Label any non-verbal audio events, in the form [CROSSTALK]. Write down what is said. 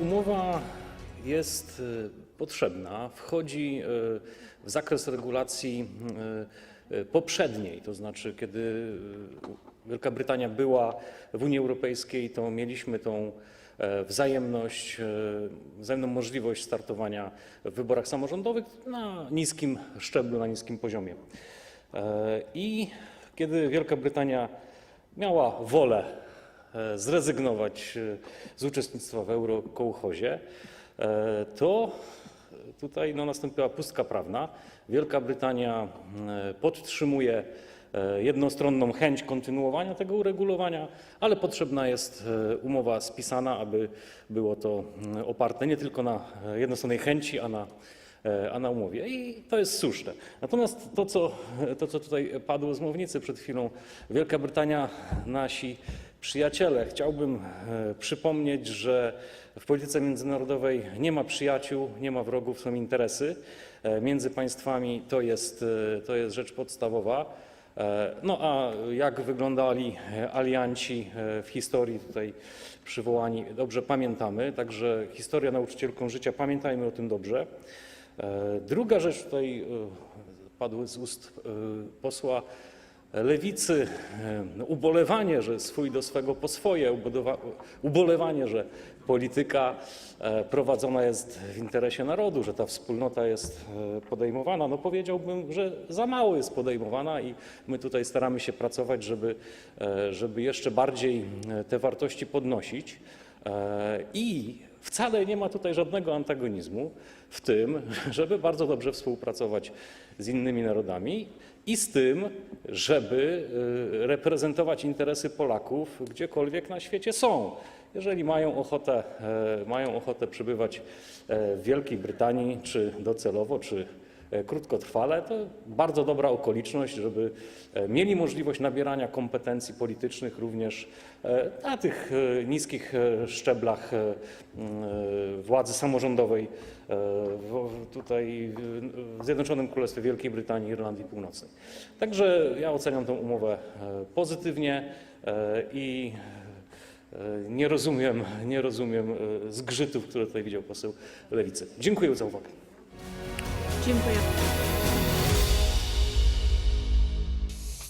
umowa jest e, potrzebna, wchodzi e, w zakres regulacji e, poprzedniej, to znaczy kiedy Wielka Brytania była w Unii Europejskiej, to mieliśmy tą e, wzajemność, e, wzajemną możliwość startowania w wyborach samorządowych na niskim szczeblu, na niskim poziomie. E, I kiedy Wielka Brytania miała wolę zrezygnować e, z uczestnictwa w eurokołchozie, e, to tutaj no, nastąpiła pustka prawna. Wielka Brytania e, podtrzymuje e, jednostronną chęć kontynuowania tego uregulowania, ale potrzebna jest e, umowa spisana, aby było to oparte nie tylko na e, jednostronnej chęci, a na e, a na umowie. I to jest słuszne. Natomiast to co, to, co tutaj padło z mównicy przed chwilą, Wielka Brytania, nasi przyjaciele. Chciałbym e, przypomnieć, że w polityce międzynarodowej nie ma przyjaciół, nie ma wrogów, są interesy. E, Między państwami to jest, e, to jest rzecz podstawowa. No a jak wyglądali alianci w historii tutaj przywołani, dobrze pamiętamy. Także historia nauczycielką życia, pamiętajmy o tym dobrze. Druga rzecz tutaj padły z ust posła lewicy, e, ubolewanie, że swój do swego po swoje, ubolewanie, że polityka e, prowadzona jest w interesie narodu, że ta wspólnota jest e, podejmowana. No powiedziałbym, że za mało jest podejmowana i my tutaj staramy się pracować, żeby, żeby jeszcze bardziej te wartości podnosić. I wcale nie ma tutaj żadnego antagonizmu w tym, [LAUGHS] żeby bardzo dobrze współpracować z innymi narodami i z tym, żeby y, reprezentować interesy Polaków gdziekolwiek na świecie są. Jeżeli mają ochotę, e, mają ochotę przybywać e, w Wielkiej Brytanii, czy docelowo, czy krótkotrwale, to bardzo dobra okoliczność, żeby e, mieli możliwość nabierania kompetencji politycznych również e, na tych e, niskich e, szczeblach e, e, władzy samorządowej e, tutaj w- Zjednoczonym Królestwie Wielkiej Brytanii i Irlandii Północnej. Także ja oceniam tę umowę e, pozytywnie e, i e, nie rozumiem, nie rozumiem e, zgrzytów, które tutaj widział poseł Lewicy. Dziękuję za uwagę. Dziękuję.